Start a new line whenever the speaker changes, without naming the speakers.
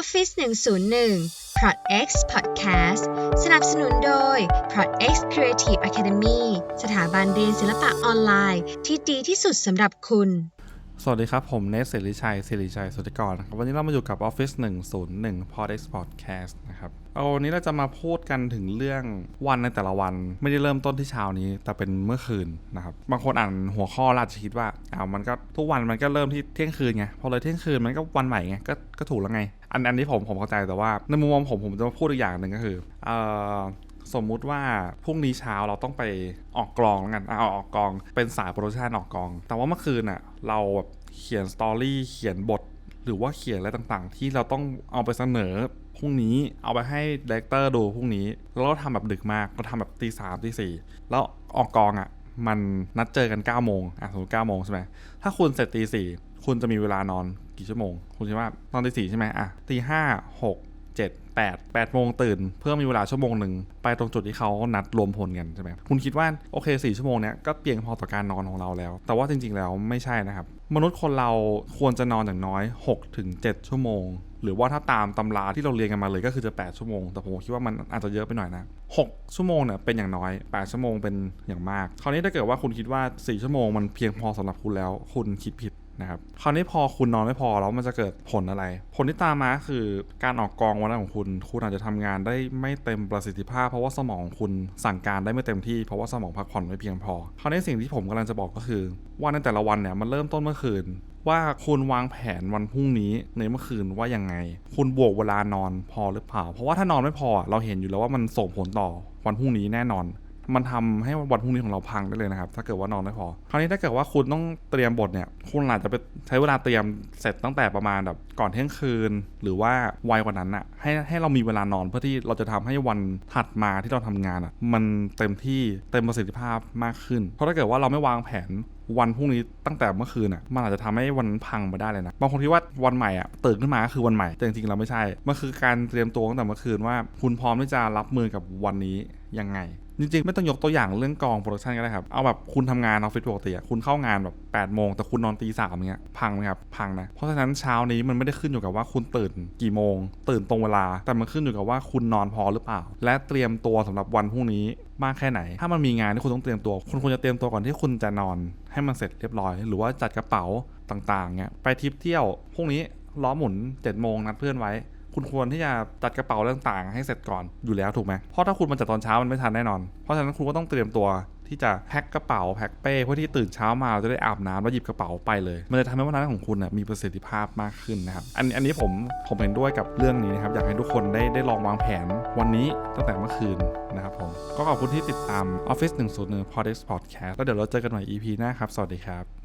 Office 101 Prod X Podcast สนับสนุนโดย Prod X Creative Academy สถาบันเรียนศิลปะออนไลน์ที่ดีที่สุดสำหรับคุณ
สวัสดีครับ ผมเนสเสรีชัยเสรีชัยสุทธิกรนะครับวันนี้เรามาอยู่กับ Office 101 Podex Podcast นะครับเอาวันนี้เราจะมาพูดกันถึงเรื่องวันในแต่ละวัน ไม่ได้เริ่มต้นที่เช้านี้ แต่เป็นเมื่อคืนนะครับบางคนอ่านหัวข้อแล้วอาจจะคิดว่าอ้าวมันก็ทุกวันมันก็เริ่มที่เที่ยงคืนไงพอเลยเที่ยงคืนมันก็วันใหม่ไงก็ก็ถูกแล้วไง อันอันนี้ผมผมเข้าใจแต่ว่าในมุมมองผมผมจะมาพูดอีกอย่างหนึ่งก็คือเอ่อ สมมุติว่าพรุ่งนี้เช้าเราต้องไปออกกลองแล้วกันเอาออกกอง เป็นสายโปรดักชันออกกอง แต่ว่าเมื่อคืนน่ะเราแบบเขียนสตอรี่เขียนบท หรือว่าเขียนอะไรต่างๆ ที่เราต้องเอาไปเสนอพรุ่งนี้เอาไปให้ดีเลกเตอร์ดูพรุ่งนี้แล้วเราทำแบบดึกมากเราทำแบบตีสามตีสี่แล้วออกกองอะมันนัดเจอกัน9ก้าโมงอะสมมติเก้าโมงใช่ไหมถ้าคุณเสร็จตีสี่คุณจะมีเวลานอนกี่ชั่วโมง คุณคิดว่านอนตีสี่ใช่ไหมอะตีห้าหก 7 8 8โมงตื่น เพื่อมีเวลาชั่วโมงหนึ่งไปตรงจุดที่เขานัดรวมพลกันใช่ไหมคุณคิดว่าโอเค 4 ชั่วโมงเนี้ยก็เพียงพอต่อการนอนของเราแล้ว แต่ว่าจริงๆแล้วไม่ใช่นะครับ มนุษย์คนเราควรจะนอนอย่างน้อย6ถึง7ชั่วโมง หรือว่าถ้าตามตำราที่เราเรียนกันมาเลยก็คือจะ 8 ชั่วโมง แต่ผมคิดว่ามันอาจจะเยอะไปหน่อยนะ6ชั่วโมงเนี่ยเป็นอย่างน้อย 8 ชั่วโมงเป็นอย่างมากคราวนี้ถ้าเกิดว่าคุณคิดว่า 4 ชั่วโมงมันเพียงพอสำหรับคุณแล้ว คุณคิดผิด นะครับคราวนี้พอคุณนอนไม่พอแล้วมันจะเกิดผลอะไร ผลที่ตามมาคือการออกกองวันนั้นของคุณ คุณอาจจะทำงานได้ไม่เต็มประสิทธิภาพ เพราะว่าสมองคุณสั่งการได้ไม่เต็มที่เพราะว่าสมองพักผ่อนไม่เพียงพอคราวนี้สิ่งที่ผมกำลังจะบอกก็คือว่าในแต่ละวันเนี่ยมันเริ่มต้นเมื่อคืนว่าคุณวางแผนวันพรุ่งนี้ในเมื่อคืนว่ายังไง คุณบวกเวลานอนพอหรือเปล่า เพราะว่าถ้านอนไม่พอเราเห็นอยู่แล้วว่ามันส่งผลต่อวันพรุ่งนี้แน่นอน มันทำให้วันพรุ่งนี้ของเราพังได้เลยนะครับ ถ้าเกิดว่านอนไม่พอ คราวนี้ถ้าเกิดว่าคุณต้องเตรียมบทเนี่ย คุณอาจจะไปใช้เวลาเตรียมเสร็จตั้งแต่ประมาณแบบก่อนเที่ยงคืน หรือว่าไวกว่านั้นอะให้ให้เรามีเวลานอนเพื่อที่เราจะทำให้วันถัดมาที่เราทำงานอะมันเต็มที่เต็มประสิทธิภาพมากขึ้น เพราะถ้าเกิดว่าเราไม่วางแผนวันพรุ่งนี้ตั้งแต่เมื่อคืนอะมันอาจจะทำให้วันนั้นพังไปได้เลยนะบางคนคิดว่าวันใหม่อะตื่นขึ้นมาก็คือวันใหม่แต่จริงๆเราไม่ใช่มันคือการเตรียมตัวตั้งแต่เมื่อคืนว่า คุณพร้อมที่จะรับมือกับวันนี้ยังไง จริงๆ ไม่ต้องยกตัวอย่างเรื่องกองโปรดักชันก็ได้ครับ เอาแบบคุณทำงานออฟฟิศปกติอะคุณเข้างานแบบ8ปดโมงแต่คุณนอนตีสามเงี้ยพังไหมครับ พังนะ เพราะฉะนั้นเช้านี้มันไม่ได้ขึ้นอยู่กับว่าคุณตื่นกี่โมง ตื่นตรงเวลา แต่มันขึ้นอยู่กับว่าคุณนอนพอหรือเปล่า และเตรียมตัวสำหรับวันพรุ่งนี้มากแค่ไหน ถ้ามันมีงานที่คุณต้องเตรียมตัว คุณควรจะเตรียมตัวก่อนที่คุณจะนอนให้มันเสร็จเรียบร้อย หรือว่าจัดกระเป๋าต่างๆเงี้ยไปทริปเที่ยวพรุ่งนี้ล้อหมุน7จ็ดโมงนัดเพื่อนไว้ คุณควรที่จะจัดกระเป๋าต่างๆ ให้เสร็จก่อนอยู่แล้วถูกไหมเพราะถ้าคุณมันจัดตอนเช้ามันไม่ทันแน่นอน เพราะฉะนั้นคุณก็ต้องเตรียมตัวที่จะแพ็คกระเป๋าแพ็คเป้เพื่อที่ตื่นเช้ามาเราจะได้อาบน้ำแล้วหยิบกระเป๋าไปเลย มันจะทำให้วันนั้นของคุณนะมีประสิทธิภาพมากขึ้นนะครับอันอันนี้ผมผมเห็นด้วยกับเรื่องนี้นะครับอยากให้ทุกคนได้ได้ลองวางแผนวันนี้ตั้งแต่เมื่อคืนนะครับผมก็ขอบคุณที่ติดตาม Office 101 Podcast Podcast แล้วเดี๋ยวเราเจอกันใหม่ EP หน้าครับ สวัสดีครับ